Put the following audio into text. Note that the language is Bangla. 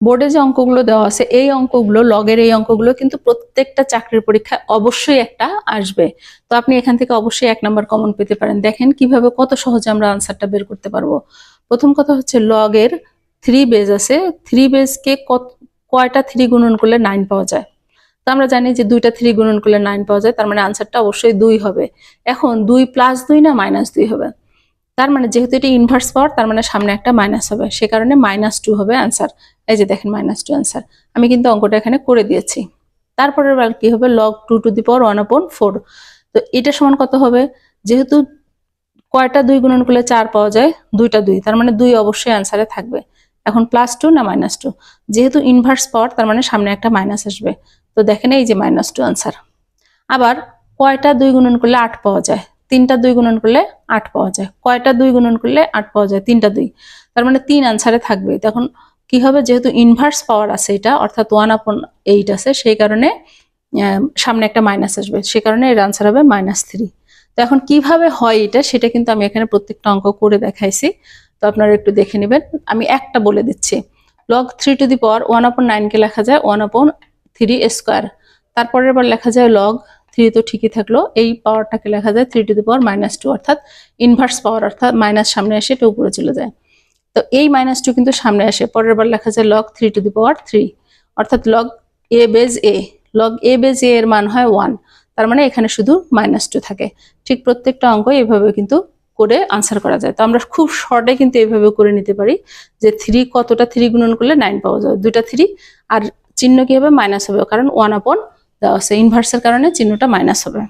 বোর্ডে যে অঙ্কগুলো দেওয়া আছে, এই অঙ্কগুলো লগের এই অঙ্কগুলো কিন্তু প্রত্যেকটা চাকরির পরীক্ষায় অবশ্যই একটা আসবে। তো আপনি এখান থেকে অবশ্যই এক নাম্বার কমন পেতে পারেন। দেখেন কীভাবে কত সহজে আমরা আনসারটা বের করতে পারব। প্রথম কথা হচ্ছে লগের থ্রি বেজ আছে। থ্রি বেজকে কত, কয়টা থ্রি গুণন করলে নাইন পাওয়া যায়? তো আমরা জানি যে দুইটা থ্রি গুণন করলে নাইন পাওয়া যায়, তার মানে আনসারটা অবশ্যই দুই হবে। এখন দুই প্লাস দুই না মাইনাস দুই হবে? তার মানে যেহেতু এটি ইনভার্স পাওয়ার তার মানে সামনে একটা মাইনাস হবে। সে কারণে মাইনাস টু হবে অ্যান্সার এই যে দেখেন মাইনাস টু অ্যান্সার আমি কিন্তু অঙ্কটা এখানে করে দিয়েছি। তারপরের বার কি হবে? Log two to the power one upon four তো এটা সমান কত হবে? যেহেতু কয়টা দুই গুণন করলে চার পাওয়া যায়? দুইটা দুই। তার মানে দুই অবশ্যই অ্যান্সারে থাকবে। এখন প্লাস টু না মাইনাস টু যেহেতু ইনভার্স পাওয়ার তার মানে সামনে একটা মাইনাস আসবে। তো দেখেন এই যে মাইনাস টু অ্যান্সার আবার কয়টা দুই গুণন করলে আট পাওয়া যায়? তিনটা দুই গুণন করলে আট পাওয়া যায়। কয়টা দুই গুণন করলে আট পাওয়া যায়? তিনটা দুই। তার মানে তিন আনসারে থাকবে। তখন কি হবে? যেহেতু ইনভার্স পাওয়ার আছে এটা, অর্থাৎ ওয়ান আপন এইট আছে, সেই কারণে সামনে একটা মাইনাস আসবে। সে কারণে এর আনসার হবে মাইনাস থ্রি তো এখন কীভাবে হয় এটা, সেটা কিন্তু আমি এখানে প্রত্যেকটা অঙ্ক করে দেখাইছি। তো আপনারা একটু দেখে নেবেন। আমি একটা বলে দিচ্ছি। Log three to the power one upon নাইনকে লেখা যায় ওয়ান আপন থ্রি স্কোয়ার তারপরের বার লেখা যায় লগ থ্রি তো ঠিকই থাকল। এই পাওয়ারটাকে লেখা যায় three to the power minus two অর্থাৎ ইনভার্স পাওয়ার অর্থাৎ মাইনাস সামনে এসে এটা উপরে চলে যায়। তো এই মাইনাস টু কিন্তু সামনে আসে। পরের বার লেখা যায় log three to the power three অর্থাৎ log a base a log a base a এর মান হয় ওয়ান তার মানে এখানে শুধু মাইনাস টু থাকে। ঠিক প্রত্যেকটা অঙ্ক এইভাবে কিন্তু করে আনসার করা যায়। তো আমরা খুব শর্টে কিন্তু এইভাবে করে নিতে পারি যে থ্রি কতটা থ্রি গুণন করলে নাইন পাওয়া যাবে দুটা থ্রি আর চিহ্ন কি হবে? মাইনাস হবে। কারণ ওয়ান আপন দেওয়া আছে ইনভার্সের কারণে চিহ্নটা মাইনাস হবে।